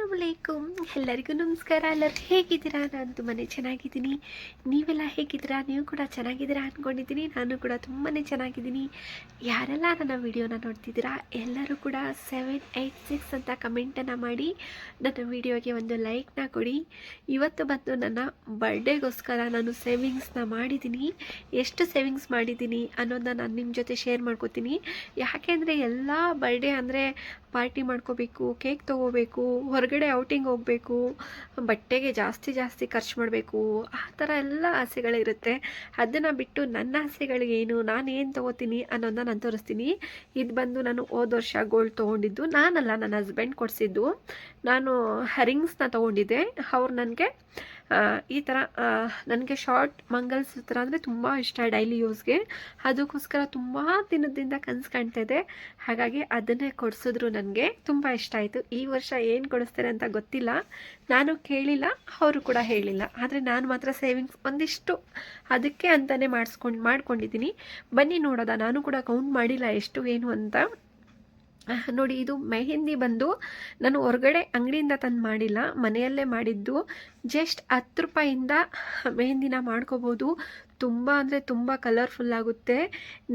ಅಸ್ಸಲಾಮಲೈಕುಮ್ ಎಲ್ಲರಿಗೂ ನಮಸ್ಕಾರ. ಎಲ್ಲರೂ ಹೇಗಿದ್ದೀರಾ? ನಾನು ತುಂಬಾ ಚೆನ್ನಾಗಿದ್ದೀನಿ. ನೀವೆಲ್ಲ ಹೇಗಿದ್ದೀರಾ? ನೀವು ಕೂಡ ಚೆನ್ನಾಗಿದ್ದೀರಾ ಅಂದ್ಕೊಂಡಿದ್ದೀನಿ ನಾನು ಕೂಡ ತುಂಬಾ ಚೆನ್ನಾಗಿದ್ದೀನಿ. ಯಾರೆಲ್ಲ ನನ್ನ ವಿಡಿಯೋನ ನೋಡ್ತಿದ್ದೀರಾ, ಎಲ್ಲರೂ ಕೂಡ ಸೆವೆನ್ ಏಯ್ಟ್ ಸಿಕ್ಸ್ ಅಂತ ಕಮೆಂಟನ್ನು ಮಾಡಿ ನನ್ನ ವಿಡಿಯೋಗೆ ಒಂದು ಲೈಕ್ನ ಕೊಡಿ. ಇವತ್ತು ಬಂದು ನನ್ನ ಬರ್ಡೇಗೋಸ್ಕರ ನಾನು ಸೇವಿಂಗ್ಸ್ನ ಮಾಡಿದ್ದೀನಿ. ಎಷ್ಟು ಸೇವಿಂಗ್ಸ್ ಮಾಡಿದ್ದೀನಿ ಅನ್ನೋದನ್ನ ನಾನು ನಿಮ್ಮ ಜೊತೆ ಶೇರ್ ಮಾಡ್ಕೋತೀನಿ. ಯಾಕೆಂದರೆ ಎಲ್ಲ ಬರ್ಡೇ ಅಂದರೆ ಪಾರ್ಟಿ ಮಾಡ್ಕೋಬೇಕು ಕೇಕ್ ತೊಗೋಬೇಕು ಹೊರಗಡೆ ಔಟಿಂಗ್ ಹೋಗಬೇಕು, ಬಟ್ಟೆಗೆ ಜಾಸ್ತಿ ಜಾಸ್ತಿ ಖರ್ಚು ಮಾಡಬೇಕು, ಆ ಥರ ಎಲ್ಲ ಆಸೆಗಳಿರುತ್ತೆ. ಅದನ್ನು ಬಿಟ್ಟು ನನ್ನ ಆಸೆಗಳಿಗೇನು ನಾನು ಏನು ತೊಗೋತೀನಿ ಅನ್ನೋದನ್ನ ನಾನು ತೋರಿಸ್ತೀನಿ. ಇದು ಬಂದು ನಾನು ಹೋದ ವರ್ಷ ಗೋಲ್ಡ್ ತೊಗೊಂಡಿದ್ದು, ನಾನಲ್ಲ ನನ್ನ ಹಸ್ಬೆಂಡ್ ಕೊಡಿಸಿದ್ದು. ನಾನು ರಿಂಗ್ಸ್ನ ತೊಗೊಂಡಿದ್ದೆ. ಅವ್ರು ನನಗೆ ಈ ಥರ ನನಗೆ ಶಾರ್ಟ್ ಮಂಗಲ್ಸೂತ್ರ ಅಂದರೆ ತುಂಬ ಇಷ್ಟ ಡೈಲಿ ಯೂಸ್ಗೆ ಅದಕ್ಕೋಸ್ಕರ ತುಂಬ ದಿನದಿಂದ ಕನಸು ಕಾಣ್ತಾ ಇದೆ. ಹಾಗಾಗಿ ಅದನ್ನೇ ಕೊಡಿಸಿದ್ರು ನನಗೆ. ತುಂಬ ಇಷ್ಟ ಆಯಿತು. ಈ ವರ್ಷ ಏನು ಕೊಡಿಸ್ತಾರೆ ಅಂತ ಗೊತ್ತಿಲ್ಲ. ನಾನು ಕೇಳಿಲ್ಲ, ಅವರು ಕೂಡ ಹೇಳಿಲ್ಲ. ಆದರೆ ನಾನು ಮಾತ್ರ ಸೇವಿಂಗ್ಸ್ ಒಂದಿಷ್ಟು ಅದಕ್ಕೆ ಅಂತಲೇ ಮಾಡಿಸ್ಕೊಂಡು, ಮಾಡ್ಕೊಂಡಿದ್ದೀನಿ. ಬನ್ನಿ ನೋಡೋದ? ನಾನು ಕೂಡ ಕೌಂಟ್ ಮಾಡಿಲ್ಲ ಎಷ್ಟು, ಏನು ಅಂತ. ನೋಡಿ, ಇದು ಮೆಹಂದಿ ಬಂದು ನಾನು ಹೊರಗಡೆ ಅಂಗಡಿಯಿಂದ ತಂದು ಮಾಡಿಲ್ಲ, ಮನೆಯಲ್ಲೇ ಮಾಡಿದ್ದು. ಜಸ್ಟ್ ಹತ್ತು ರೂಪಾಯಿಂದ ಮೆಹಂದಿನ ಮಾಡ್ಕೋಬೋದು. ತುಂಬ ಅಂದರೆ ತುಂಬ ಕಲರ್ಫುಲ್ ಆಗುತ್ತೆ.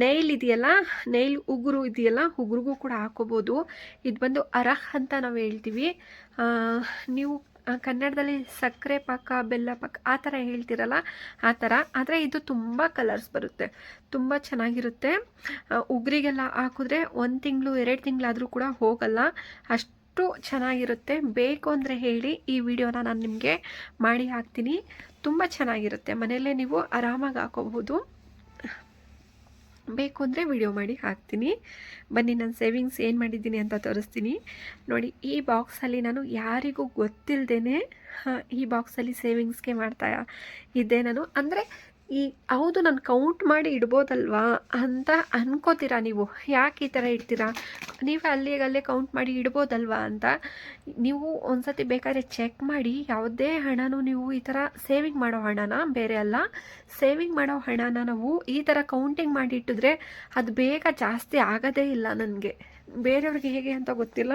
ನೈಲ್ ಇದೆಯಲ್ಲ ನೈಲ್ ಉಗುರು ಇದೆಯಲ್ಲ, ಉಗುರಿಗೂ ಕೂಡ ಹಾಕೋಬೋದು. ಇದು ಬಂದು ಅರಹ್ ಅಂತ ನಾವು ಹೇಳ್ತೀವಿ. ನೀವು ಕನ್ನಡದಲ್ಲಿ ಸಕ್ಕರೆ ಪಾಕ, ಬೆಲ್ಲ ಪಾಕ ಆ ಥರ ಹೇಳ್ತಿರಲ್ಲ, ಆ ಥರ. ಆದರೆ ಇದು ತುಂಬ ಕಲರ್ಸ್ ಬರುತ್ತೆ. ತುಂಬ ಚೆನ್ನಾಗಿರುತ್ತೆ. ಉಗ್ರಿಗೆಲ್ಲ ಹಾಕಿದ್ರೆ ಒಂದು ತಿಂಗಳು, ಎರಡು ತಿಂಗಳಾದರೂ ಕೂಡ ಹೋಗಲ್ಲ. ಅಷ್ಟು ಚೆನ್ನಾಗಿರುತ್ತೆ. ಬೇಕು ಅಂದರೆ ಹೇಳಿ ಈ ವಿಡಿಯೋನ ನಾನು ನಿಮಗೆ ಮಾಡಿ ಹಾಕ್ತೀನಿ. ತುಂಬ ಚೆನ್ನಾಗಿರುತ್ತೆ. ಮನೆಯಲ್ಲೇ ನೀವು ಆರಾಮಾಗಿ ಹಾಕೋಬಹುದು. ಬೇಕು ಅಂದರೆ ವಿಡಿಯೋ ಮಾಡಿ ಹಾಕ್ತೀನಿ. ಬನ್ನಿ, ನಾನು ಸೇವಿಂಗ್ಸ್ ಏನು ಮಾಡಿದ್ದೀನಿ ಅಂತ ತೋರಿಸ್ತೀನಿ. ನೋಡಿ, ಈ ಬಾಕ್ಸಲ್ಲಿ ನಾನು ಯಾರಿಗೂ ಗೊತ್ತಿಲ್ಲದೇ ಈ ಬಾಕ್ಸಲ್ಲಿ ಸೇವಿಂಗ್ಸ್ಗೆ ಮಾಡ್ತಾ ಇದ್ದೆ ನಾನು. ಅಂದರೆ ಈ ಹೌದು, ನಾನು ಕೌಂಟ್ ಮಾಡಿ ಇಡ್ಬೋದಲ್ವಾ? ಅಂತ ಅನ್ಕೋತೀರಾ ನೀವು? ಯಾಕೆ ಈ ಥರ ಇಡ್ತೀರಾ? ನೀವೇ ಅಲ್ಲಿಗೆ ಅಲ್ಲೇ ಕೌಂಟ್ ಮಾಡಿ ಇಡ್ಬೋದಲ್ವಾ ಅಂತ ನೀವು ಒಂದ್ಸತಿ ಬೇಕಾದ್ರೆ ಚೆಕ್ ಮಾಡಿ, ಯಾವುದೇ ಹಣನೂ ನೀವು ಈ ಥರ ಸೇವಿಂಗ್ ಮಾಡೋ ಹಣನ? ಬೇರೆ ಅಲ್ಲ. ಸೇವಿಂಗ್ ಮಾಡೋ ಹಣನ ನಾವು ಈ ಥರ ಕೌಂಟಿಂಗ್ ಮಾಡಿ ಇಟ್ಟಿದ್ರೆ ಅದು ಬೇಗ ಜಾಸ್ತಿ ಆಗೋದೇ ಇಲ್ಲ ನನಗೆ. ಬೇರೆಯವ್ರಿಗೆ ಹೇಗೆ ಅಂತ ಗೊತ್ತಿಲ್ಲ.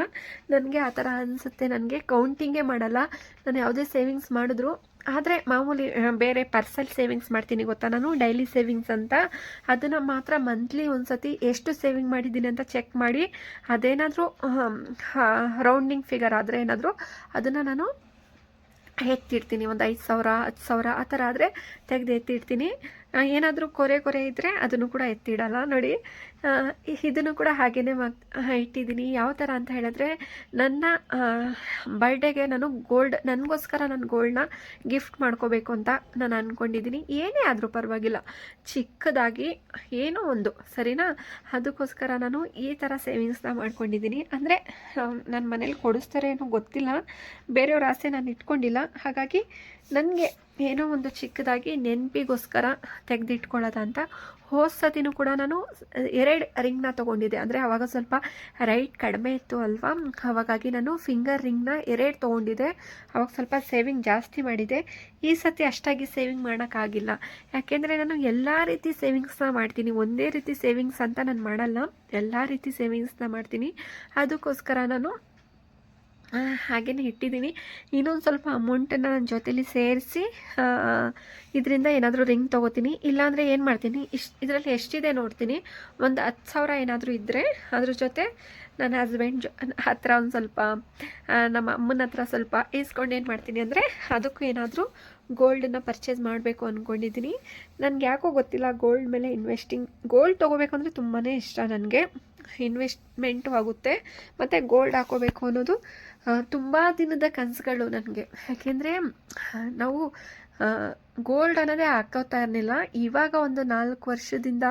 ನನಗೆ ಆ ಥರ ಅನಿಸುತ್ತೆ. ನನಗೆ ಕೌಂಟಿಂಗೇ ಮಾಡಲ್ಲ. ನಾನು ಯಾವುದೇ ಸೇವಿಂಗ್ಸ್ ಮಾಡಿದ್ರು ಆದರೆ ಮಾಮೂಲಿ ಬೇರೆ ಪರ್ಸಲ್ ಸೇವಿಂಗ್ಸ್ ಮಾಡ್ತೀನಿ ಗೊತ್ತಾ? ನಾನು ಡೈಲಿ ಸೇವಿಂಗ್ಸ್ ಅಂತ. ಅದನ್ನು ಮಾತ್ರ ಮಂತ್ಲಿ ಒಂದ್ಸತಿ ಎಷ್ಟು ಸೇವಿಂಗ್ ಮಾಡಿದ್ದೀನಿ ಅಂತ ಚೆಕ್ ಮಾಡಿ, ಅದೇನಾದರೂ ರೌಂಡಿಂಗ್ ಫಿಗರ್ ಆದರೆ ಏನಾದರೂ ಅದನ್ನು ನಾನು ಎತ್ತಿಡ್ತೀನಿ. ಒಂದು ಐದು ಸಾವಿರ, ಹತ್ತು ಸಾವಿರ ಆ ಥರ ಆದರೆ ತೆಗೆದು ಎತ್ತಿಡ್ತೀನಿ. ಏನಾದರೂ ಕೊರೆ ಕೊರೆ ಇದ್ದರೆ ಅದನ್ನು ಕೂಡ ಎತ್ತಿಡಲ್ಲ. ನೋಡಿ ಇದನ್ನು ಕೂಡ ಹಾಗೇ ಇಟ್ಟಿದ್ದೀನಿ. ಯಾವ ಥರ ಅಂತ ಹೇಳಿದ್ರೆ, ನನ್ನ ಬರ್ಡೇಗೆ ನಾನು ಗೋಲ್ಡ್ ನನಗೋಸ್ಕರ ನಾನು ಗೋಲ್ಡ್ನ ಗಿಫ್ಟ್ ಮಾಡ್ಕೋಬೇಕು ಅಂತ ನಾನು ಅಂದ್ಕೊಂಡಿದ್ದೀನಿ ಏನೇ ಆದರೂ ಪರವಾಗಿಲ್ಲ. ಚಿಕ್ಕದಾಗಿ ಏನೋ ಒಂದು, ಸರಿನಾ? ಅದಕ್ಕೋಸ್ಕರ ನಾನು ಈ ಥರ ಸೇವಿಂಗ್ಸ್ನ ಮಾಡ್ಕೊಂಡಿದ್ದೀನಿ. ಅಂದರೆ ನನ್ನ ಮನೇಲಿ ಕೊಡಿಸ್ತಾರೆ ಏನೋ ಗೊತ್ತಿಲ್ಲ. ಬೇರೆಯವ್ರ ಆಸೆ ನಾನು ಇಟ್ಕೊಂಡಿಲ್ಲ. ಹಾಗಾಗಿ, ನನಗೆ ಏನೋ ಒಂದು ಚಿಕ್ಕದಾಗಿ ನೆನಪಿಗೋಸ್ಕರ ತೆಗೆದಿಟ್ಕೊಳ್ಳೋದಂತ. ಹೋದ ಸತಿನೂ ಕೂಡ ನಾನು ಎರಡು ರಿಂಗ್ನ ತೊಗೊಂಡಿದ್ದೆ. ಅಂದರೆ ಆವಾಗ ಸ್ವಲ್ಪ ರೈಟ್ ಕಡಿಮೆ ಇತ್ತು ಅಲ್ವಾ? ಅವಾಗಾಗಿ ನಾನು ಫಿಂಗರ್ ರಿಂಗ್ನ ಎರಡು ತೊಗೊಂಡಿದ್ದೆ. ಅವಾಗ ಸ್ವಲ್ಪ ಸೇವಿಂಗ್ ಜಾಸ್ತಿ ಮಾಡಿದೆ ಈ ಸತಿ ಅಷ್ಟಾಗಿ ಸೇವಿಂಗ್ ಮಾಡೋಕ್ಕಾಗಿಲ್ಲ. ಯಾಕೆಂದರೆ ನಾನು ಎಲ್ಲ ರೀತಿ ಸೇವಿಂಗ್ಸ್ನ ಮಾಡ್ತೀನಿ. ಒಂದೇ ರೀತಿ ಸೇವಿಂಗ್ಸ್ ಅಂತ ನಾನು ಮಾಡಲ್ಲ. ಎಲ್ಲ ರೀತಿ ಸೇವಿಂಗ್ಸ್ನ ಮಾಡ್ತೀನಿ. ಅದಕ್ಕೋಸ್ಕರ ನಾನು ಹಾಗೆಯೇ ಇಟ್ಟಿದ್ದೀನಿ. ಇನ್ನೊಂದು ಸ್ವಲ್ಪ ಅಮೌಂಟನ್ನು ನನ್ನ ಜೊತೇಲಿ ಸೇರಿಸಿ ಇದರಿಂದ ಏನಾದರೂ ರಿಂಗ್ ತೊಗೋತೀನಿ. ಇಲ್ಲಾಂದರೆ ಏನು ಮಾಡ್ತೀನಿ? ಇಷ್ಟು, ಇದರಲ್ಲಿ ಎಷ್ಟಿದೆ ನೋಡ್ತೀನಿ. ಒಂದು ಹತ್ತು ಸಾವಿರ ಏನಾದರೂ ಇದ್ದರೆ ಅದ್ರ ಜೊತೆ ನನ್ನ ಹಸ್ಬೆಂಡ್ ಜೊ ಹತ್ರ ಒಂದು ಸ್ವಲ್ಪ ನಮ್ಮ ಅಮ್ಮನ ಹತ್ರ ಸ್ವಲ್ಪ ಈಸ್ಕೊಂಡು ಏನು ಮಾಡ್ತೀನಿ ಅಂದರೆ ಅದಕ್ಕೂ ಏನಾದರೂ ಗೋಲ್ಡನ್ನ ಪರ್ಚೇಸ್ ಮಾಡಬೇಕು ಅಂದ್ಕೊಂಡಿದ್ದೀನಿ ನನಗೆ ಯಾಕೋ ಗೊತ್ತಿಲ್ಲ ಗೋಲ್ಡ್ ಮೇಲೆ ಇನ್ವೆಸ್ಟಿಂಗ್ ಗೋಲ್ಡ್ ತೊಗೋಬೇಕು ಅಂದರೆ ತುಂಬಾ ಇಷ್ಟ ನನಗೆ. ಇನ್ವೆಸ್ಟ್ಮೆಂಟು ಆಗುತ್ತೆ. ಮತ್ತು ಗೋಲ್ಡ್ ಹಾಕೋಬೇಕು ಅನ್ನೋದು ತುಂಬ ದಿನದ ಕನಸುಗಳು ನನಗೆ. ಯಾಕೆಂದರೆ ನಾವು ಗೋಲ್ಡ್ ಅನ್ನೋದೇ ಹಾಕೋತಾ ಇರಲಿಲ್ಲ. ಇವಾಗ ಒಂದು ನಾಲ್ಕು ವರ್ಷದಿಂದ,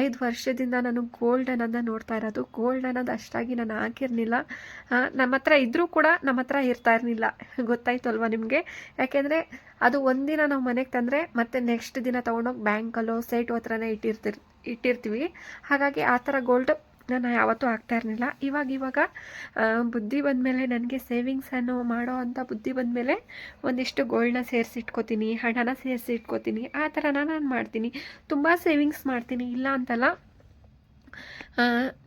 ಐದು ವರ್ಷದಿಂದ ನಾನು ಗೋಲ್ಡ್ ಅನ್ನೋದನ್ನ ನೋಡ್ತಾ ಇರೋದು. ಗೋಲ್ಡ್ ಅನ್ನೋದು ಅಷ್ಟಾಗಿ ನಾನು ಹಾಕಿರಲಿಲ್ಲ. ನಮ್ಮ ಹತ್ರ ಇದ್ದರೂ ಕೂಡ ನಮ್ಮ ಹತ್ರ ಇರ್ತಾ ಇರಲಿಲ್ಲ. ಗೊತ್ತಾಯ್ತು ಅಲ್ವಾ ನಿಮಗೆ? ಯಾಕೆಂದರೆ ಅದು ಒಂದಿನ ನಾವು ಮನೆಗೆ ತಂದರೆ ಮತ್ತೆ ನೆಕ್ಸ್ಟ್ ದಿನ ತೊಗೊಂಡೋಗಿ ಬ್ಯಾಂಕಲ್ಲೋ ಸೈಟು ಹತ್ರನೇ ಇಟ್ಟಿರ್ತಿರ್, ಇಟ್ಟಿರ್ತೀವಿ. ಹಾಗಾಗಿ ಆ ಥರ ಗೋಲ್ಡ್ ನಾನು ಯಾವತ್ತೂ ಆಗ್ತಾ ಇರಲಿಲ್ಲ. ಇವಾಗ ಇವಾಗ ಬುದ್ಧಿ ಬಂದಮೇಲೆ ನನಗೆ ಸೇವಿಂಗ್ಸನ್ನು ಮಾಡೋ ಅಂಥ ಬುದ್ಧಿ ಬಂದಮೇಲೆ ಒಂದಿಷ್ಟು ಗೋಲ್ಡ್ನ ಸೇರಿಸಿ ಇಟ್ಕೋತೀನಿ ಹಣನ ಸೇರಿಸಿ ಇಟ್ಕೋತೀನಿ ಆ ಥರನ ನಾನು ಮಾಡ್ತೀನಿ. ತುಂಬ ಸೇವಿಂಗ್ಸ್ ಮಾಡ್ತೀನಿ, ಇಲ್ಲ ಅಂತಲ್ಲ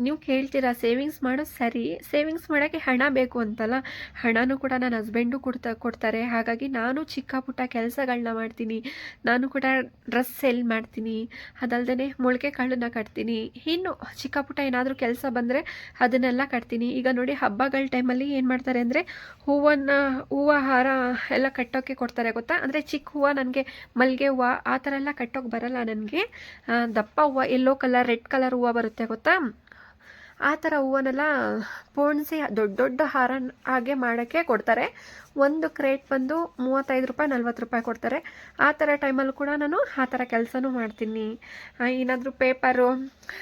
ನೀವು ಕೇಳ್ತೀರಾ ಸೇವಿಂಗ್ಸ್ ಮಾಡೋದು ಸರಿ ಸೇವಿಂಗ್ಸ್ ಮಾಡೋಕ್ಕೆ ಹಣ ಬೇಕು ಅಂತಲ್ಲ, ಹಣನೂ ಕೂಡ ನನ್ನ ಹಸ್ಬೆಂಡು ಕೊಡ್ತಾ, ಕೊಡ್ತಾರೆ. ಹಾಗಾಗಿ ನಾನು ಚಿಕ್ಕ ಪುಟ್ಟ ಕೆಲಸಗಳನ್ನ ಮಾಡ್ತೀನಿ. ನಾನು ಕೂಡ ಡ್ರೆಸ್ ಸೆಲ್ ಮಾಡ್ತೀನಿ. ಅದಲ್ಲದೆ ಮೊಳಕೆ ಕಾಳನ್ನ ಕಟ್ತೀನಿ. ಇನ್ನು ಚಿಕ್ಕ ಪುಟ್ಟ ಏನಾದರೂ ಕೆಲಸ ಬಂದರೆ ಅದನ್ನೆಲ್ಲ ಕಟ್ತೀನಿ. ಈಗ ನೋಡಿ ಹಬ್ಬಗಳ ಟೈಮಲ್ಲಿ ಏನು ಮಾಡ್ತಾರೆ ಅಂದರೆ ಹೂವನ್ನು, ಹೂವು ಹಾರ ಎಲ್ಲ ಕಟ್ಟೋಕ್ಕೆ ಕೊಡ್ತಾರೆ ಗೊತ್ತಾ? ಅಂದರೆ ಚಿಕ್ಕ ಹೂವು ನನಗೆ ಮಲ್ಲಿಗೆ ಹೂವು ಆ ಥರ ಎಲ್ಲ ಕಟ್ಟೋಕ್ಕೆ ಬರಲ್ಲ ನನಗೆ. ದಪ್ಪ ಹೂವು ಎಲ್ಲೋ ಕಲರ್ ರೆಡ್ ಕಲರ್ ಹೂವು ಬರುತ್ತೆ. ಗೊತ್ತಾ? ಆ ಥರ ಹೂವನ್ನೆಲ್ಲ ಪೋಣಿಸಿ ದೊಡ್ಡ ದೊಡ್ಡ ಹಾರ ಹಾಗೆ ಮಾಡೋಕ್ಕೆ ಕೊಡ್ತಾರೆ. ಒಂದು ಕ್ರೇಟ್ ಬಂದು ಮೂವತ್ತೈದು ರೂಪಾಯಿ, ನಲ್ವತ್ತು ರೂಪಾಯಿ ಕೊಡ್ತಾರೆ. ಆ ಥರ ಟೈಮಲ್ಲಿ ಕೂಡ ನಾನು ಆ ಥರ ಕೆಲಸನೂ ಮಾಡ್ತೀನಿ. ಏನಾದರೂ ಪೇಪರು,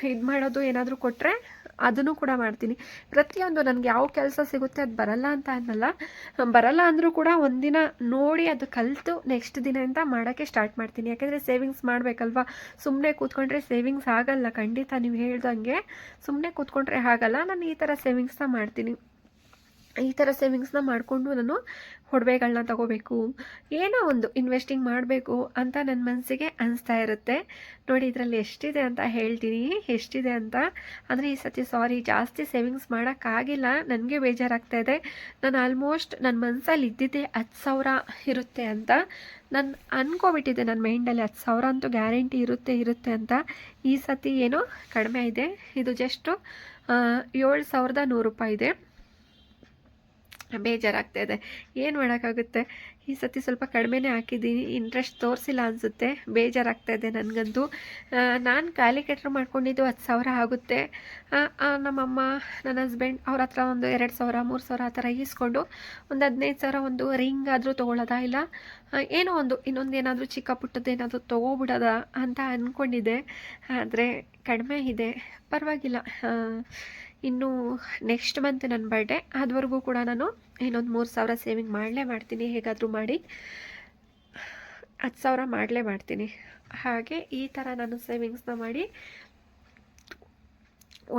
ಇದು ಮಾಡೋದು ಏನಾದರೂ ಕೊಟ್ಟರೆ ಅದನ್ನು ಕೂಡ ಮಾಡ್ತೀನಿ. ಪ್ರತಿಯೊಂದು ನನಗೆ ಯಾವ ಕೆಲಸ ಸಿಗುತ್ತೆ ಅದು ಬರಲ್ಲ ಅಂತ ಅನ್ನಲ್ಲ. ಬರಲ್ಲ ಅಂದರೂ ಕೂಡ ಒಂದಿನ ನೋಡಿ ಅದು ಕಲಿತು ನೆಕ್ಸ್ಟ್ ದಿನದಿಂದ ಮಾಡೋಕ್ಕೆ ಸ್ಟಾರ್ಟ್ ಮಾಡ್ತೀನಿ. ಯಾಕೆಂದರೆ ಸೇವಿಂಗ್ಸ್ ಮಾಡಬೇಕಲ್ವಾ? ಸುಮ್ಮನೆ ಕೂತ್ಕೊಂಡ್ರೆ ಸೇವಿಂಗ್ಸ್ ಆಗಲ್ಲ. ಖಂಡಿತ ನೀವು ಹೇಳ್ದಂಗೆ ಸುಮ್ಮನೆ ಕೂತ್ಕೊಂಡ್ರೆ ಆಗಲ್ಲ. ನಾನು ಈ ಥರ ಸೇವಿಂಗ್ಸ್ನ ಮಾಡ್ತೀನಿ. ಈ ಥರ ಸೇವಿಂಗ್ಸ್ನ ಮಾಡಿಕೊಂಡು ನಾನು ಒಡವೆಗಳನ್ನ ತಗೋಬೇಕು. ಏನೋ ಒಂದು ಇನ್ವೆಸ್ಟಿಂಗ್ ಮಾಡಬೇಕು ಅಂತ ನನ್ನ ಮನಸ್ಸಿಗೆ ಅನಿಸ್ತಾ ಇರುತ್ತೆ. ನೋಡಿ ಇದರಲ್ಲಿ ಎಷ್ಟಿದೆ ಅಂತ ಹೇಳ್ತೀನಿ. ಎಷ್ಟಿದೆ ಅಂತ ಅಂದರೆ ಈ ಸತಿ ಸಾರಿ ಜಾಸ್ತಿ ಸೇವಿಂಗ್ಸ್ ಮಾಡೋಕ್ಕಾಗಿಲ್ಲ ನನಗೆ ಬೇಜಾರಾಗ್ತಾ ಇದೆ. ನಾನು ಆಲ್ಮೋಸ್ಟ್ ನನ್ನ ಮನಸ್ಸಲ್ಲಿ ಇದ್ದಿದ್ದೆ ಹತ್ತು ಸಾವಿರ ಇರುತ್ತೆ ಅಂತ. ನಾನು ಅನ್ಕೋಬಿಟ್ಟಿದ್ದೆ ನನ್ನ ಮೈಂಡಲ್ಲಿ ಹತ್ತು ಸಾವಿರ ಅಂತೂ ಗ್ಯಾರಂಟಿ ಇರುತ್ತೆ ಇರುತ್ತೆ ಅಂತ. ಈ ಸತಿ ಏನೋ ಕಡಿಮೆ ಇದೆ. ಇದು ಜಸ್ಟು ಏಳು ಸಾವಿರದ ನೂರು ರೂಪಾಯಿ ಇದೆ. ಬೇಜಾರಾಗ್ತಾ ಇದೆ. ಏನು ಮಾಡೋಕ್ಕಾಗುತ್ತೆ? ಈ ಸತಿ ಸ್ವಲ್ಪ ಕಡಿಮೆನೇ ಹಾಕಿದ್ದೀನಿ. ಇಂಟ್ರೆಸ್ಟ್ ತೋರಿಸಿಲ್ಲ ಅನಿಸುತ್ತೆ. ಬೇಜಾರಾಗ್ತಾ ಇದೆ ನನಗಂತೂ. ನಾನು ಖಾಲಿ ಕೆಟ್ರು ಮಾಡ್ಕೊಂಡಿದ್ದು ಹತ್ತು ಸಾವಿರ ಆಗುತ್ತೆ. ನಮ್ಮಮ್ಮ, ನನ್ನ ಹಸ್ಬೆಂಡ್ ಅವ್ರ ಹತ್ರ ಒಂದು ಎರಡು ಸಾವಿರ, ಮೂರು ಸಾವಿರ ಆ ಥರ ಈಸ್ಕೊಂಡು ಒಂದು ಹದಿನೈದು ಸಾವಿರ ಒಂದು ರಿಂಗ್ ಆದರೂ ತೊಗೊಳ್ಳೋದಾ ಇಲ್ಲ? ಏನೋ ಒಂದು, ಇನ್ನೊಂದು ಏನಾದರೂ ಚಿಕ್ಕ ಪುಟ್ಟದ್ದು ಏನಾದರೂ ತೊಗೋಬಿಡೋದ ಅಂತ ಅಂದ್ಕೊಂಡಿದ್ದೆ ಆದರೆ ಕಡಿಮೆ ಇದೆ. ಪರವಾಗಿಲ್ಲ. ಇನ್ನು ನೆಕ್ಸ್ಟ್ ಮಂತ್ ನನ್ನ ಬರ್ಡೇ ಅದುವರೆಗೂ ಕೂಡ ನಾನು ಇನ್ನೊಂದು ಮೂರು ಸಾವಿರ ಸೇವಿಂಗ್ ಮಾಡಲೇ ಮಾಡ್ತೀನಿ. ಹೇಗಾದರೂ ಮಾಡಿ ಹತ್ತು ಸಾವಿರ ಮಾಡಲೇ ಮಾಡ್ತೀನಿ. ಹಾಗೆ ಈ ಥರ ನಾನು ಸೇವಿಂಗ್ಸ್ನ ಮಾಡಿ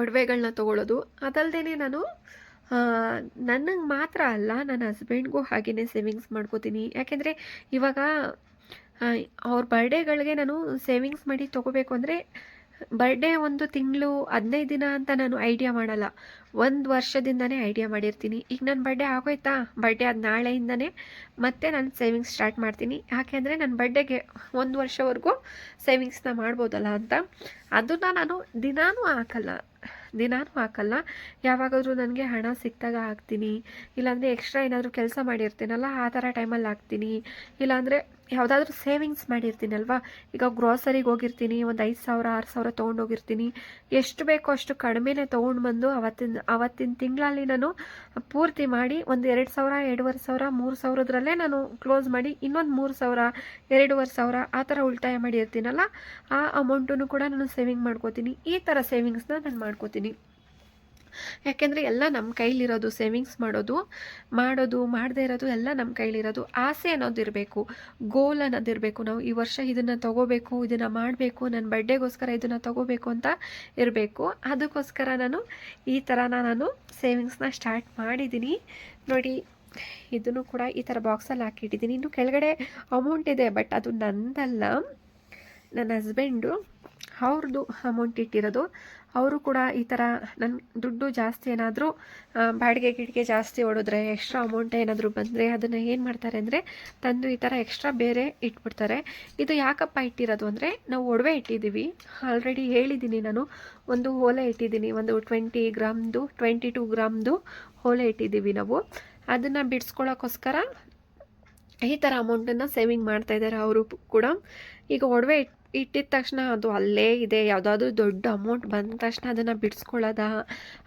ಒಡವೆಗಳನ್ನ ತೊಗೊಳ್ಳೋದು ಅದಲ್ಲದೆ ನಾನು ನನಗೆ ಮಾತ್ರ ಅಲ್ಲ ನನ್ನ ಹಸ್ಬೆಂಡ್ಗೂ ಹಾಗೆಯೇ ಸೇವಿಂಗ್ಸ್ ಮಾಡ್ಕೋತೀನಿ. ಯಾಕೆಂದರೆ ಇವಾಗ ಅವ್ರ ಬರ್ಡೇಗಳಿಗೆ ನಾನು ಸೇವಿಂಗ್ಸ್ ಮಾಡಿ ತೊಗೋಬೇಕು ಅಂದರೆ ಬರ್ಡೇ ಒಂದು ತಿಂಗಳು ಹದಿನೈದು ದಿನ ಅಂತ ನಾನು ಐಡಿಯಾ ಮಾಡಲ್ಲ. ಒಂದು ವರ್ಷದಿಂದನೇ ಐಡಿಯಾ ಮಾಡಿರ್ತೀನಿ. ಈಗ ನನ್ನ ಬರ್ಡೇ ಆಗೋಯ್ತಾ? ಬರ್ಡೇ ಅದು ನಾಳೆಯಿಂದನೇ ಮತ್ತೆ ನಾನು ಸೇವಿಂಗ್ಸ್ ಸ್ಟಾರ್ಟ್ ಮಾಡ್ತೀನಿ. ಯಾಕೆಂದರೆ ನನ್ನ ಬರ್ಡೇಗೆ ಒಂದು ವರ್ಷವರೆಗೂ ಸೇವಿಂಗ್ಸ್ನ ಮಾಡ್ಬೋದಲ್ಲ ಅಂತ. ಅದನ್ನು ನಾನು ದಿನಾನೂ ಹಾಕಲ್ಲ. ದಿನಾನೂ ಹಾಕಲ್ಲ. ಯಾವಾಗಾದರೂ ನನಗೆ ಹಣ ಸಿಕ್ಕಿದಾಗ ಹಾಕ್ತೀನಿ. ಇಲ್ಲಾಂದರೆ ಎಕ್ಸ್ಟ್ರಾ ಏನಾದರೂ ಕೆಲಸ ಮಾಡಿರ್ತೀನಲ್ಲ, ಆ ಥರ ಟೈಮಲ್ಲಿ ಹಾಕ್ತೀನಿ. ಇಲ್ಲಾಂದರೆ ಯಾವುದಾದ್ರೂ ಸೇವಿಂಗ್ಸ್ ಮಾಡಿರ್ತೀನಲ್ವಾ? ಈಗ ಗ್ರೋಸರಿಗೆ ಹೋಗಿರ್ತೀನಿ, ಒಂದು ಐದು ಸಾವಿರ, ಆರು ಸಾವಿರ ತೊಗೊಂಡೋಗಿರ್ತೀನಿ ಎಷ್ಟು ಬೇಕೋ ಅಷ್ಟು ಕಡಿಮೆನೇ ತೊಗೊಂಡು ಬಂದು ಅವತ್ತಿನ ಅವತ್ತಿನ ತಿಂಗಳಲ್ಲಿ ನಾನು ಪೂರ್ತಿ ಮಾಡಿ ಒಂದು ಎರಡು ಸಾವಿರ, ಎರಡೂವರೆ ಸಾವಿರ, ಮೂರು ಸಾವಿರದ್ರಲ್ಲೇ ನಾನು ಕ್ಲೋಸ್ ಮಾಡಿ ಇನ್ನೊಂದು ಮೂರು ಸಾವಿರ, ಎರಡೂವರೆ ಸಾವಿರ ಆ ಥರ ಉಳಿತಾಯ ಮಾಡಿರ್ತೀನಲ್ಲ? ಆ ಅಮೌಂಟನ್ನು ಕೂಡ ನಾನು ಸೇವಿಂಗ್ ಮಾಡ್ಕೋತೀನಿ. ಈ ಥರ ಸೇವಿಂಗ್ಸ್ನ ನಾನು ಮಾಡ್ಕೋತೀನಿ. ಯಾಕೆಂದರೆ ಎಲ್ಲ ನಮ್ಮ ಕೈಲಿರೋದು ಸೇವಿಂಗ್ಸ್ ಮಾಡೋದು ಮಾಡೋದು, ಮಾಡದೇ ಇರೋದು ಎಲ್ಲ ನಮ್ಮ ಕೈಲಿರೋದು. ಆಸೆ ಅನ್ನೋದಿರಬೇಕು ಗೋಲ್ ಅನ್ನೋದಿರಬೇಕು ನಾವು ಈ ವರ್ಷ ಇದನ್ನು ತಗೋಬೇಕು, ಇದನ್ನು ಮಾಡಬೇಕು, ನನ್ನ ಬರ್ಡೇಗೋಸ್ಕರ ಇದನ್ನು ತಗೋಬೇಕು ಅಂತ ಇರಬೇಕು. ಅದಕ್ಕೋಸ್ಕರ ನಾನು ಈ ಥರ ನಾನು ಸೇವಿಂಗ್ಸ್ನ ಸ್ಟಾರ್ಟ್ ಮಾಡಿದ್ದೀನಿ. ನೋಡಿ, ಇದನ್ನು ಕೂಡ ಈ ಥರ ಬಾಕ್ಸಲ್ಲಿ ಹಾಕಿಟ್ಟಿದ್ದೀನಿ. ಇನ್ನು ಕೆಳಗಡೆ ಅಮೌಂಟ್ ಇದೆ ಬಟ್ ಅದು ನಂದಲ್ಲ. ನನ್ನ ಹಸ್ಬೆಂಡು ಅವ್ರದ್ದು ಅಮೌಂಟ್ ಇಟ್ಟಿರೋದು. ಅವರು ಕೂಡ ಈ ಥರ ನನ್ನ ದುಡ್ಡು ಜಾಸ್ತಿ ಏನಾದರೂ ಬಾಡಿಗೆ ಗಿಡಿಗೆ ಜಾಸ್ತಿ ಓಡಿದ್ರೆ ಎಕ್ಸ್ಟ್ರಾ ಅಮೌಂಟ್ ಏನಾದರೂ ಬಂದರೆ ಅದನ್ನು ಏನು ಮಾಡ್ತಾರೆ ಅಂದರೆ, ತಂದು ಈ ಥರ ಎಕ್ಸ್ಟ್ರಾ ಬೇರೆ ಇಟ್ಬಿಡ್ತಾರೆ. ಇದು ಯಾಕಪ್ಪ ಇಟ್ಟಿರೋದು ಅಂದರೆ, ನಾವು ಒಡವೆ ಇಟ್ಟಿದ್ದೀವಿ. ಆಲ್ರೆಡಿ ಹೇಳಿದ್ದೀನಿ ನಾನು, ಒಂದು ಓಲೆ ಇಟ್ಟಿದ್ದೀನಿ ಒಂದು ಟ್ವೆಂಟಿ ಗ್ರಾಮ್ದು ಟ್ವೆಂಟಿ ಟೂ ಗ್ರಾಮ್ದು ಓಲೆ ಇಟ್ಟಿದ್ದೀವಿ ನಾವು. ಅದನ್ನು ಬಿಡಿಸ್ಕೊಳ್ಳೋಕ್ಕೋಸ್ಕರ ಈ ಥರ ಅಮೌಂಟನ್ನು ಸೇವಿಂಗ್ ಮಾಡ್ತಾಯಿದ್ದಾರೆ ಅವರು ಕೂಡ. ಈಗ ಒಡವೆ ಇಟ್ಟು ಇಟ್ಟಿದ ತಕ್ಷಣ ಅದು ಅಲ್ಲೇ ಇದೆ. ಯಾವುದಾದ್ರೂ ದೊಡ್ಡ ಅಮೌಂಟ್ ಬಂದ ತಕ್ಷಣ ಅದನ್ನು ಬಿಡಿಸ್ಕೊಳ್ಳೋದ?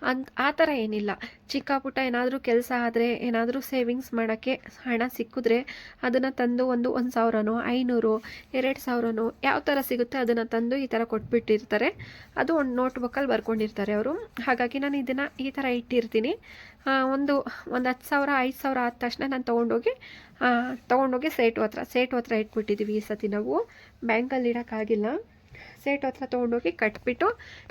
ಅಂತ ಆ ಥರ ಏನಿಲ್ಲ. ಚಿಕ್ಕ ಪುಟ್ಟ ಏನಾದರೂ ಕೆಲಸ ಆದರೆ, ಏನಾದರೂ ಸೇವಿಂಗ್ಸ್ ಮಾಡೋಕ್ಕೆ ಹಣ ಸಿಕ್ಕಿದ್ರೆ ಅದನ್ನು ತಂದು ಒಂದು ಒಂದು ಸಾವಿರನೋ, ಐನೂರು, ಎರಡು ಸಾವಿರನೋ ಯಾವ ಥರ ಸಿಗುತ್ತೆ ಅದನ್ನು ತಂದು ಈ ಥರ ಕೊಟ್ಬಿಟ್ಟಿರ್ತಾರೆ. ಅದು ಒಂದು ನೋಟ್ ಬುಕ್ಕಲ್ಲಿ ಬರ್ಕೊಂಡಿರ್ತಾರೆ ಅವರು. ಹಾಗಾಗಿ ನಾನು ಇದನ್ನು ಈ ಥರ ಇಟ್ಟಿರ್ತೀನಿ. ಒಂದು ಒಂದು ಹತ್ತು ಸಾವಿರ, ಐದು ಸಾವಿರ ಆದ ತಕ್ಷಣ ನಾನು ತೊಗೊಂಡೋಗಿ ತೊಗೊಂಡೋಗಿ ಸೇಟು ಹತ್ರ ಸೇಟು ಹತ್ರ ಇಟ್ಬಿಟ್ಟಿದ್ದೀವಿ ಈ ಸತಿ ನಾವು. ಬ್ಯಾಂಕಲ್ಲಿ ಇಡೋಕ್ಕಾಗಿಲ್ಲ. ಸೇಟು ಹತ್ರ ತೊಗೊಂಡೋಗಿ ಕಟ್ಬಿಟ್ಟು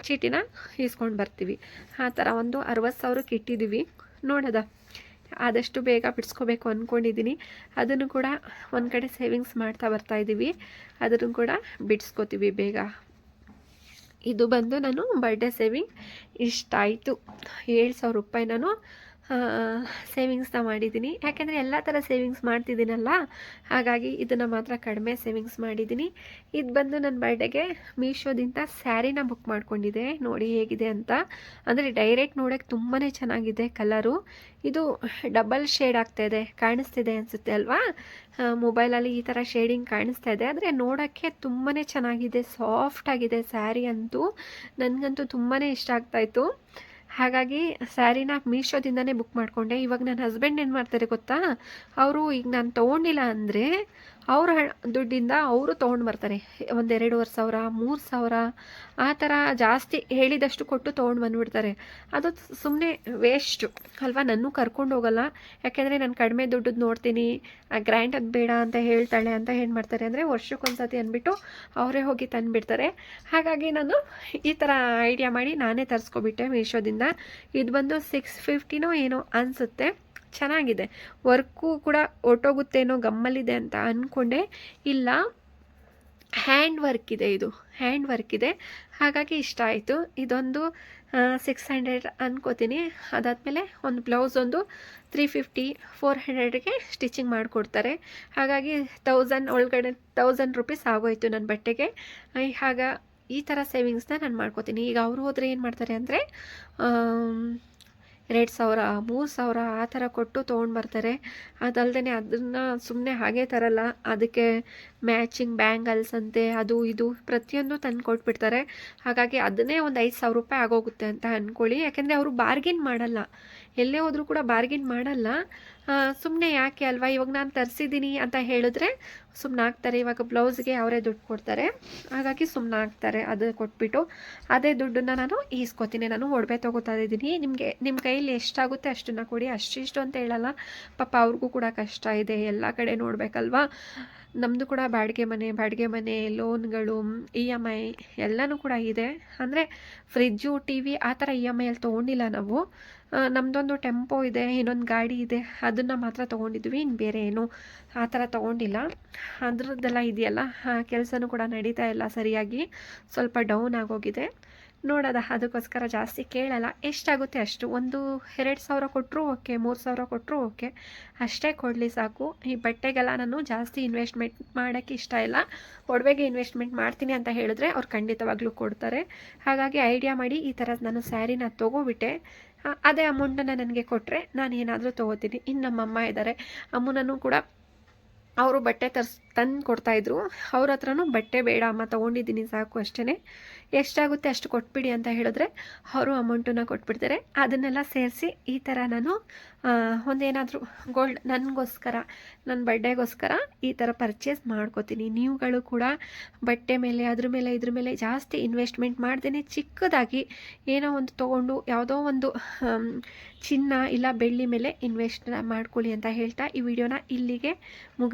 ಚೀಟಿನ ಈಸ್ಕೊಂಡು ಬರ್ತೀವಿ. ಆ ಥರ ಒಂದು ಅರವತ್ತು ಸಾವಿರಕ್ಕೆ ಇಟ್ಟಿದ್ದೀವಿ ನೋಡೋದ, ಆದಷ್ಟು ಬೇಗ ಬಿಡಿಸ್ಕೋಬೇಕು ಅಂದ್ಕೊಂಡಿದ್ದೀನಿ ಅದನ್ನು ಕೂಡ ಒಂದು ಕಡೆ ಸೇವಿಂಗ್ಸ್ ಮಾಡ್ತಾ ಬರ್ತಾಯಿದ್ದೀವಿ ಅದನ್ನು ಕೂಡ ಬಿಡಿಸ್ಕೋತೀವಿ ಬೇಗ. ಇದು ಬಂದು ನಾನು ಬರ್ಡೇ ಸೇವಿಂಗ್ ಇಷ್ಟ ಆಯಿತು ಏಳು ಸಾವಿರ ರೂಪಾಯಿ ನಾನು ಸೇವಿಂಗ್ಸ್ನ ಮಾಡಿದ್ದೀನಿ ಯಾಕೆಂದರೆ ಎಲ್ಲ ಥರ ಸೇವಿಂಗ್ಸ್ ಮಾಡ್ತಿದ್ದೀನಲ್ಲ, ಹಾಗಾಗಿ ಇದನ್ನು ಮಾತ್ರ ಕಡಿಮೆ ಸೇವಿಂಗ್ಸ್ ಮಾಡಿದ್ದೀನಿ ಇದು ಬಂದು ನನ್ನ ಬರ್ಡೇಗೆ ಮೀಶೋದಿಂದ ಸ್ಯಾರಿನ ಬುಕ್ ಮಾಡ್ಕೊಂಡಿದ್ದೆ ನೋಡಿ ಹೇಗಿದೆ ಅಂತ. ಅಂದರೆ ಡೈರೆಕ್ಟ್ ನೋಡೋಕ್ಕೆ ತುಂಬಾ ಚೆನ್ನಾಗಿದೆ ಕಲರು ಇದು ಡಬಲ್ ಶೇಡ್ ಆಗ್ತಾ ಇದೆ, ಕಾಣಿಸ್ತಿದೆ ಅನಿಸುತ್ತೆ ಅಲ್ವಾ? ಮೊಬೈಲಲ್ಲಿ ಈ ಥರ ಶೇಡಿಂಗ್ ಕಾಣಿಸ್ತಾ ಇದೆ. ಆದರೆ ನೋಡೋಕ್ಕೆ ತುಂಬಾ ಚೆನ್ನಾಗಿದೆ ಸಾಫ್ಟ್ ಆಗಿದೆ ಸ್ಯಾರಿ ಅಂತೂ. ನನಗಂತೂ ತುಂಬಾ ಇಷ್ಟ ಆಗ್ತಾಯಿತ್ತು ಹಾಗಾಗಿ ಸ್ಯಾರಿನ ಮೀಶೋದಿಂದನೇ ಬುಕ್ ಮಾಡಿಕೊಂಡೆ. ಇವಾಗ ನನ್ನ ಹಸ್ಬೆಂಡ್ ಏನು ಮಾಡ್ತಾರೆ ಗೊತ್ತಾ? ಅವರು ಈಗ ನಾನು ತೊಗೊಂಡಿಲ್ಲ ಅಂದರೆ ಅವ್ರ ಹಣ, ದುಡ್ಡಿಂದ ಅವರು ತೊಗೊಂಡು ಬರ್ತಾರೆ. ಒಂದು ಎರಡೂವರೆ ಸಾವಿರ, ಮೂರು ಸಾವಿರ, ಆ ಥರ ಜಾಸ್ತಿ ಹೇಳಿದಷ್ಟು ಕೊಟ್ಟು ತೊಗೊಂಡು ಬಂದುಬಿಡ್ತಾರೆ. ಅದು ಸುಮ್ಮನೆ ವೇಸ್ಟು ಅಲ್ವಾ? ನಾನು ಕರ್ಕೊಂಡು ಹೋಗಲ್ಲ. ಯಾಕೆಂದರೆ ನಾನು ಕಡಿಮೆ ದುಡ್ಡದ್ದು ನೋಡ್ತೀನಿ. ಗ್ರ್ಯಾಂಡ್ ಅದು ಬೇಡ ಅಂತ ಹೇಳ್ತಾಳೆ ಅಂತ ಏನು ಮಾಡ್ತಾರೆ ಅಂದರೆ ವರ್ಷಕ್ಕೊಂದ್ಸತಿ ಅಂದ್ಬಿಟ್ಟು ಅವರೇ ಹೋಗಿ ತಂದುಬಿಡ್ತಾರೆ. ಹಾಗಾಗಿ ನಾನು ಈ ಥರ ಐಡಿಯಾ ಮಾಡಿ ನಾನೇ ತರಿಸ್ಕೊಬಿಟ್ಟೆ ಮೀಶೋದಿಂದ. ಇದು ಬಂದು ಸಿಕ್ಸ್ ಫಿಫ್ಟಿನೋ ಏನೋ ಅನಿಸುತ್ತೆ. ಚೆನ್ನಾಗಿದೆ. ವರ್ಕು ಕೂಡ ಹೊರ್ಟೋಗುತ್ತೇನೋ ಗಮ್ಮಲ್ಲಿದೆ ಅಂತ ಅಂದ್ಕೊಂಡೆ ಇಲ್ಲ, ಹ್ಯಾಂಡ್ ವರ್ಕ್ ಇದೆ ಇದು. ಹ್ಯಾಂಡ್ ವರ್ಕ್ ಇದೆ. ಹಾಗಾಗಿ ಇಷ್ಟ ಆಯಿತು. ಇದೊಂದು ಸಿಕ್ಸ್ ಹಂಡ್ರೆಡ್ ಅಂದ್ಕೋತೀನಿ ಅದಾದಮೇಲೆ ಒಂದು ಬ್ಲೌಸ್ ಒಂದು ತ್ರೀ ಫಿಫ್ಟಿ ಫೋರ್ ಹಂಡ್ರೆಡ್ಗೆ ಸ್ಟಿಚಿಂಗ್ ಮಾಡಿಕೊಡ್ತಾರೆ. ಹಾಗಾಗಿ ತೌಸಂಡ್ ಒಳಗಡೆ ತೌಸಂಡ್ ರುಪೀಸ್ ಆಗೋಯ್ತು ನನ್ನ ಬಟ್ಟೆಗೆ. ಹಾಗ, ಈ ಥರ ಸೇವಿಂಗ್ಸ್ನ ನಾನು ಮಾಡ್ಕೋತೀನಿ. ಈಗ ಅವರು ಹೋದರೆ ಏನು ಮಾಡ್ತಾರೆ ಅಂದರೆ ಎರಡು ಸಾವಿರ, ಮೂರು ಸಾವಿರ ಆ ಥರ ಕೊಟ್ಟು ತೊಗೊಂಡು ಬರ್ತಾರೆ. ಅದಲ್ಲದೆ ಅದನ್ನು ಸುಮ್ಮನೆ ಹಾಗೆ ತರಲ್ಲ. ಅದಕ್ಕೆ ಮ್ಯಾಚಿಂಗ್ ಬ್ಯಾಂಗಲ್ಸ್ ಅಂತೆ, ಅದು ಇದು ಪ್ರತಿಯೊಂದು ತಂದು ಕೊಟ್ಬಿಡ್ತಾರೆ. ಹಾಗಾಗಿ ಅದನ್ನೇ ಒಂದು ಐದು ಸಾವಿರ ರೂಪಾಯಿ ಆಗೋಗುತ್ತೆ ಅಂತ ಅಂದ್ಕೊಳ್ಳಿ ಯಾಕೆಂದರೆ ಅವರು ಬಾರ್ಗಿನ್ ಮಾಡಲ್ಲ. ಎಲ್ಲೇ ಹೋದರೂ ಕೂಡ ಬಾರ್ಗಿನ್ ಮಾಡಲ್ಲ. ಸುಮ್ಮನೆ ಯಾಕೆ ಅಲ್ವಾ? ಇವಾಗ ನಾನು ತರಿಸಿದ್ದೀನಿ ಅಂತ ಹೇಳಿದ್ರೆ ಸುಮ್ಮನೆ ಹಾಕ್ತಾರೆ. ಇವಾಗ ಬ್ಲೌಸ್ಗೆ ಅವರೇ ದುಡ್ಡು ಕೊಡ್ತಾರೆ. ಹಾಗಾಗಿ ಸುಮ್ಮನೆ ಹಾಕ್ತಾರೆ. ಅದು ಕೊಟ್ಬಿಟ್ಟು ಅದೇ ದುಡ್ಡನ್ನು ನಾನು ಈಸ್ಕೊತೀನಿ. ನಾನು ಒಡವೆ ತೊಗೋತಾ ಇದ್ದೀನಿ. ನಿಮಗೆ ನಿಮ್ಮ ಕೈಯಲ್ಲಿ ಎಷ್ಟಾಗುತ್ತೆ ಅಷ್ಟನ್ನು ಕೊಡಿ. ಅಷ್ಟಿಷ್ಟು ಅಂತ ಹೇಳಲ್ಲ. ಪಾಪ ಅವ್ರಿಗೂ ಕೂಡ ಕಷ್ಟ ಇದೆ. ಎಲ್ಲ ಕಡೆ ನೋಡಬೇಕಲ್ವಾ? ನಮ್ಮದು ಕೂಡ ಬಾಡಿಗೆ ಮನೆ ಬಾಡಿಗೆ ಮನೆ ಲೋನ್ಗಳು ಇ ಎಂ ಐ ಎಲ್ಲನೂ ಕೂಡ ಇದೆ. ಅಂದರೆ ಫ್ರಿಜ್ಜು ಟಿ ವಿ ಆ ಥರ ಇ ಎಂ ಐಯಲ್ಲಿ ತೊಗೊಂಡಿಲ್ಲ ನಾವು. ನಮ್ಮದೊಂದು ಟೆಂಪೋ ಇದೆ, ಇನ್ನೊಂದು ಗಾಡಿ ಇದೆ, ಅದನ್ನು ಮಾತ್ರ ತೊಗೊಂಡಿದ್ವಿ ಇನ್ನು ಬೇರೆ ಏನು ಆ ಥರ ತೊಗೊಂಡಿಲ್ಲ. ಅದ್ರದ್ದೆಲ್ಲ ಇದೆಯಲ್ಲ ಕೆಲಸನೂ ಕೂಡ ನಡೀತಾ ಇಲ್ಲ ಸರಿಯಾಗಿ. ಸ್ವಲ್ಪ ಡೌನ್ ಆಗೋಗಿದೆ. ನೋಡೋದ ಅದಕ್ಕೋಸ್ಕರ ಜಾಸ್ತಿ ಕೇಳಲ್ಲ. ಎಷ್ಟಾಗುತ್ತೆ ಅಷ್ಟು? ಒಂದು ಎರಡು ಸಾವಿರ ಕೊಟ್ಟರು ಓಕೆ, ಮೂರು ಸಾವಿರ ಕೊಟ್ಟರು ಓಕೆ. ಅಷ್ಟೇ ಕೊಡಲಿ ಸಾಕು. ಈ ಬಟ್ಟೆಗೆಲ್ಲ ನಾನು ಜಾಸ್ತಿ ಇನ್ವೆಸ್ಟ್ಮೆಂಟ್ ಮಾಡೋಕ್ಕೆ ಇಷ್ಟ ಇಲ್ಲ. ಒಡವೆಗೆ ಇನ್ವೆಸ್ಟ್ಮೆಂಟ್ ಮಾಡ್ತೀನಿ ಅಂತ ಹೇಳಿದ್ರೆ ಅವ್ರು ಖಂಡಿತವಾಗ್ಲೂ ಕೊಡ್ತಾರೆ. ಹಾಗಾಗಿ ಐಡಿಯಾ ಮಾಡಿ ಈ ಥರ ನಾನು ಸ್ಯಾರಿನ ತೊಗೋಬಿಟ್ಟೆ. ಅದೇ ಅಮೌಂಟನ್ನು ನನಗೆ ಕೊಟ್ಟರೆ ನಾನು ಏನಾದರೂ ತೊಗೋತೀನಿ. ಇನ್ನು ನಮ್ಮಮ್ಮ ಇದ್ದಾರೆ. ಅಮ್ಮನೂ ಕೂಡ ಅವರು ಬಟ್ಟೆ ತರ್ಸ್ ತಂದು ಕೊಡ್ತಾಯಿದ್ರು ಅವ್ರ ಹತ್ರನೂ ಬಟ್ಟೆ ಬೇಡ, ಅಮ್ಮ ತೊಗೊಂಡಿದ್ದೀನಿ ಸಾಕು ಅಷ್ಟೇ ಎಷ್ಟಾಗುತ್ತೆ ಅಷ್ಟು ಕೊಟ್ಬಿಡಿ ಅಂತ ಹೇಳಿದ್ರೆ ಅವರು ಅಮೌಂಟನ್ನು ಕೊಟ್ಬಿಡ್ತಾರೆ. ಅದನ್ನೆಲ್ಲ ಸೇರಿಸಿ ಈ ಥರ ನಾನು ಒಂದೇನಾದರೂ ಗೋಲ್ಡ್ ನನಗೋಸ್ಕರ ನನ್ನ ಬರ್ಡೇಗೋಸ್ಕರ ಈ ಥರ ಪರ್ಚೇಸ್ ಮಾಡ್ಕೋತೀನಿ. ನೀವುಗಳು ಕೂಡ ಬಟ್ಟೆ ಮೇಲೆ, ಅದ್ರ ಮೇಲೆ, ಇದ್ರ ಮೇಲೆ ಜಾಸ್ತಿ ಇನ್ವೆಸ್ಟ್ಮೆಂಟ್ ಮಾಡ್ದೇ ಚಿಕ್ಕದಾಗಿ ಏನೋ ಒಂದು ತೊಗೊಂಡು ಯಾವುದೋ ಒಂದು ಚಿನ್ನ ಇಲ್ಲ ಬೆಳ್ಳಿ ಮೇಲೆ ಇನ್ವೆಸ್ಟ್ ಮಾಡ್ಕೊಳ್ಳಿ ಅಂತ ಹೇಳ್ತಾ ಈ ವಿಡಿಯೋನ ಇಲ್ಲಿಗೆ ಮುಗ